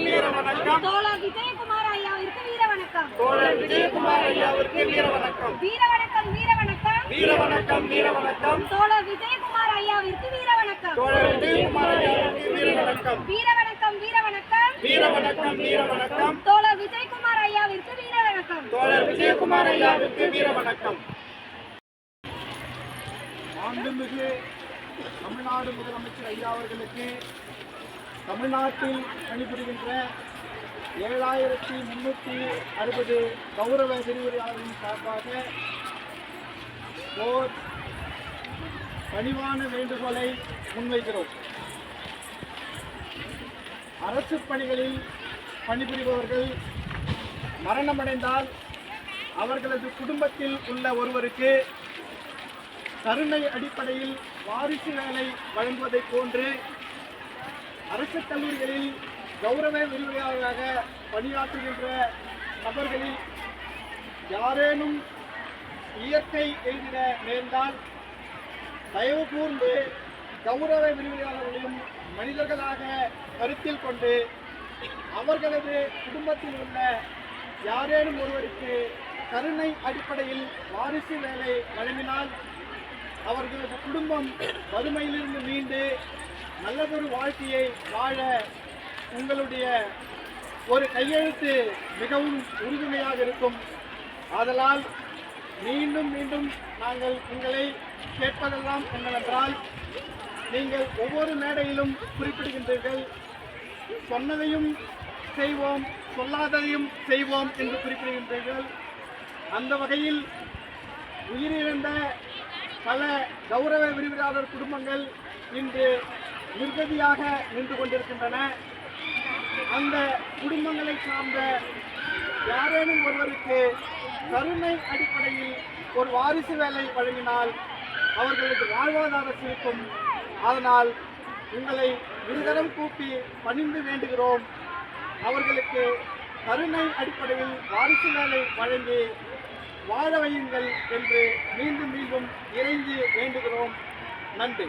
வீர வணக்கம் தோழர் விஜயகுமார் ஐயாவிற்கு வீர வணக்கம் தோழர் விஜயகுமார் ஐயாவிற்கு வீர வணக்கம் வீர வணக்கம் வீர வணக்கம் வீர வணக்கம் வீர வணக்கம் தோழர் விஜயகுமார் ஐயாவிற்கு வீர வணக்கம் தோழர் விஜயகுமார் ஐயாவிற்கு வீர வணக்கம் வீர வணக்கம் வீர வணக்கம் வீர வணக்கம் வீர வணக்கம் தோழர் விஜயகுமார் ஐயாவிற்கு வீர வணக்கம் தோழர் விஜயகுமார் ஐயாவிற்கு வீர வணக்கம் மாண்புமிகு தமிழ்நாடு முதலமைச்சர் ஐயா அவர்களுக்கு தமிழ்நாட்டில் பணிபுரிகின்ற ஏழாயிரத்தி முன்னூற்றி அறுபது கௌரவ விரிவுரையாளர்களின் சார்பாக ஓர் பணிவான வேண்டுகோளை முன்வைக்கிறோம். அரசு பணிகளில் பணிபுரிபவர்கள் மரணமடைந்தால் அவர்களது குடும்பத்தில் உள்ள ஒருவருக்கு கருணை அடிப்படையில் வாரிசு வேலை வழங்குவதைப் போன்று அரசு கல்லூரிகளில் கௌரவ விரிவுரையாளராக பணியாற்றுகின்ற நபர்களில் யாரேனும் இயற்கை எழுதிட நேர்ந்தால் தயவு கூர்ந்து கௌரவ விரிவுரையாளர்களையும் மனிதர்களாக கருத்தில் கொண்டு அவர்களது குடும்பத்தில் உள்ள யாரேனும் ஒருவருக்கு கருணை அடிப்படையில் வாரிசு வேலை வழங்கினால் அவர்களது குடும்பம் வறுமையிலிருந்து மீண்டு நல்லதொரு வாழ்க்கையை வாழ உங்களுடைய ஒரு கையெழுத்து மிகவும் உறுதுணையாக இருக்கும். ஆதலால் மீண்டும் மீண்டும் நாங்கள் உங்களை கேட்பதெல்லாம் என்னவென்றால் நீங்கள் ஒவ்வொரு மேடையிலும் குறிப்பிடுகின்றீர்கள். சொன்னதையும் செய்வோம் சொல்லாததையும் செய்வோம் என்று குறிப்பிடுகின்றீர்கள். அந்த வகையில் உயிரிழந்த பல கௌரவ விரிவிலாளர் குடும்பங்கள் இன்று நிர்கதியாக நின்று கொண்டிருக்கின்றன. அந்த குடும்பங்களை சார்ந்த யாரேனும் ஒருவருக்கு கருணை அடிப்படையில் ஒரு வாரிசு வேலை வழங்கினால் அவர்களுக்கு வாழ்வாதாரம் சிரிக்கும். அதனால் உங்களை இருதரம் கூப்பி பணிந்து வேண்டுகிறோம். அவர்களுக்கு கருணை அடிப்படையில் வாரிசு வேலை வழங்கி வாழ வையுங்கள் என்று மீண்டும் மீண்டும் இறைஞ்சி வேண்டுகிறோம். நன்றி.